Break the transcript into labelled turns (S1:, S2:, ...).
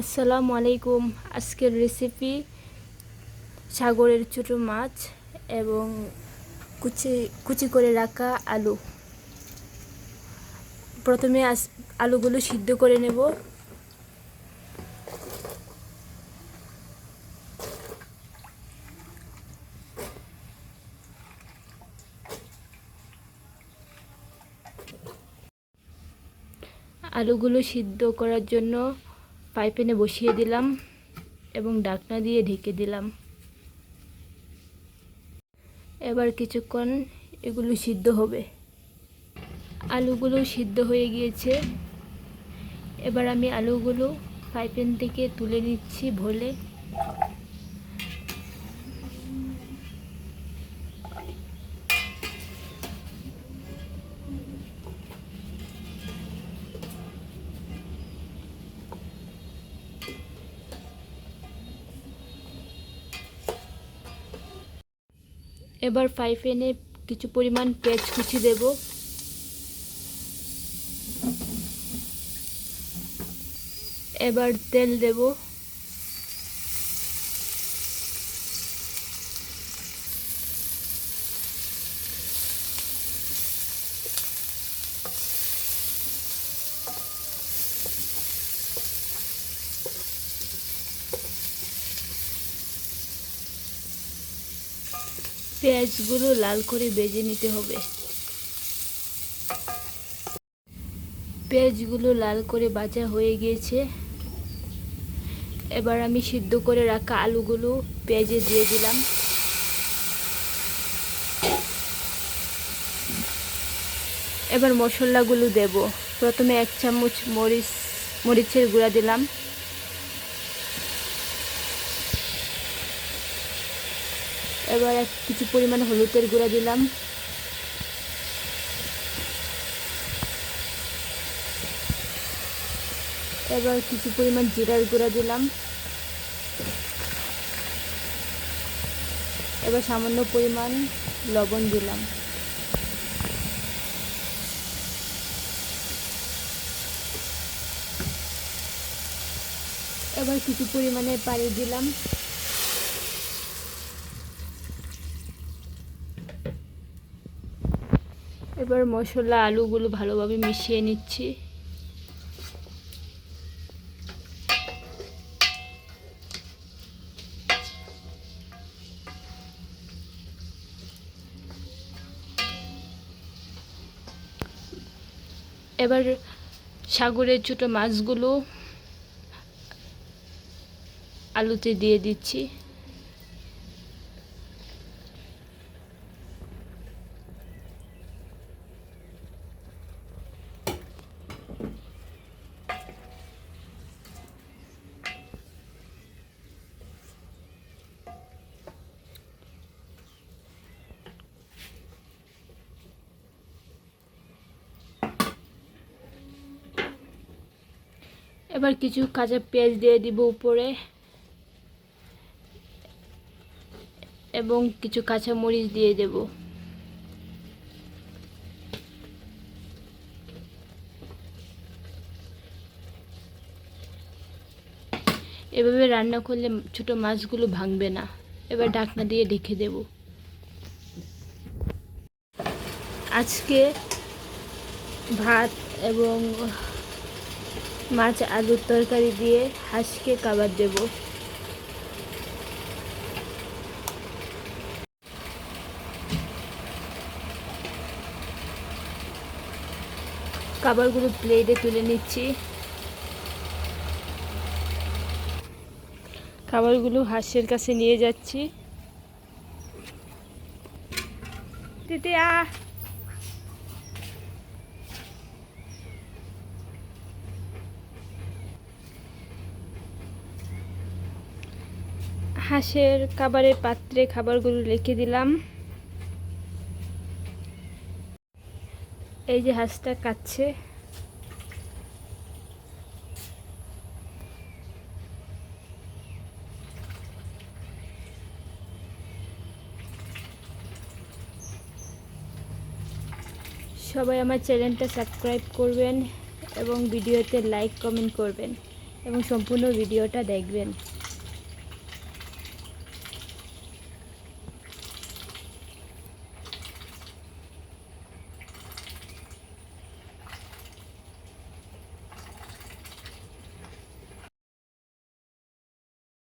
S1: আসসালামু আলাইকুম। আজকের রেসিপি সাগরের ছোটো মাছ এবং কুচি কুচি করে রাখা আলু। প্রথমে আলুগুলো সিদ্ধ করে নেব। আলুগুলো সিদ্ধ করার জন্য পাইপেনে বসিয়ে দিলাম এবং ডাকনা দিয়ে ঢেকে দিলাম। এবার কিছুক্ষণ এগুলো সিদ্ধ হবে। আলুগুলো সিদ্ধ হয়ে গিয়েছে। এবার আমি আলুগুলো পাইপেন থেকে তুলে নিচ্ছি ভোলে। এবার পাইপেনে কিছু পরিমাণ পেঁয়াজ কুচি দেব। এবার তেল দেব। পেঁয়াজগুলো লাল করে ভেজে নিতে হবে। পেঁয়াজগুলো লাল করে ভাজা হয়ে গিয়েছে। এবার আমি সিদ্ধ করে রাখা আলুগুলো পেঁয়াজে দিয়ে দিলাম। এবার মশলাগুলো দেব। প্রথমে এক চামচ মরিচ, মরিচের গুঁড়া দিলাম। এবার কিছু পরিমাণ হলুদের গুঁড়া দিলাম। এবার কিছু পরিমাণ জিরার গুঁড়া দিলাম। এবার সামান্য পরিমাণ লবণ দিলাম। এবার কিছু পরিমাণে পানি দিলাম। এবার মশলা আলুগুলো ভালোভাবে মিশিয়ে নিচ্ছি। এবার সাগরের ছোটো মাছগুলো আলুতে দিয়ে দিচ্ছি। এবার কিছু কাঁচা পেঁয়াজ দিয়ে দিব উপরে। এবং কিছু কাঁচা মরিচ দিয়ে দেব। এভাবে রান্না করলে ছোট মাছগুলো ভাঙবে না। এবার ঢাকনা দিয়ে ঢেকে দেব। আজকে ভাত এবং মাছ, আলুর তরকারি দিয়ে হাঁসকে খাবার দেব। খাবারগুলো প্লেটে তুলে নিচ্ছি। খাবারগুলো হাঁসের কাছে নিয়ে যাচ্ছি। তিতিয়া! হাঁসের খাবারের পাত্রে খাবারগুলো রেখে দিলাম। এই যে হাঁসটা কাচ্ছে সবাই আমার চ্যানেলটা সাবস্ক্রাইব করবেন এবং ভিডিওতে লাইক, কমেন্ট করবেন এবং সম্পূর্ণ ভিডিওটা দেখবেন।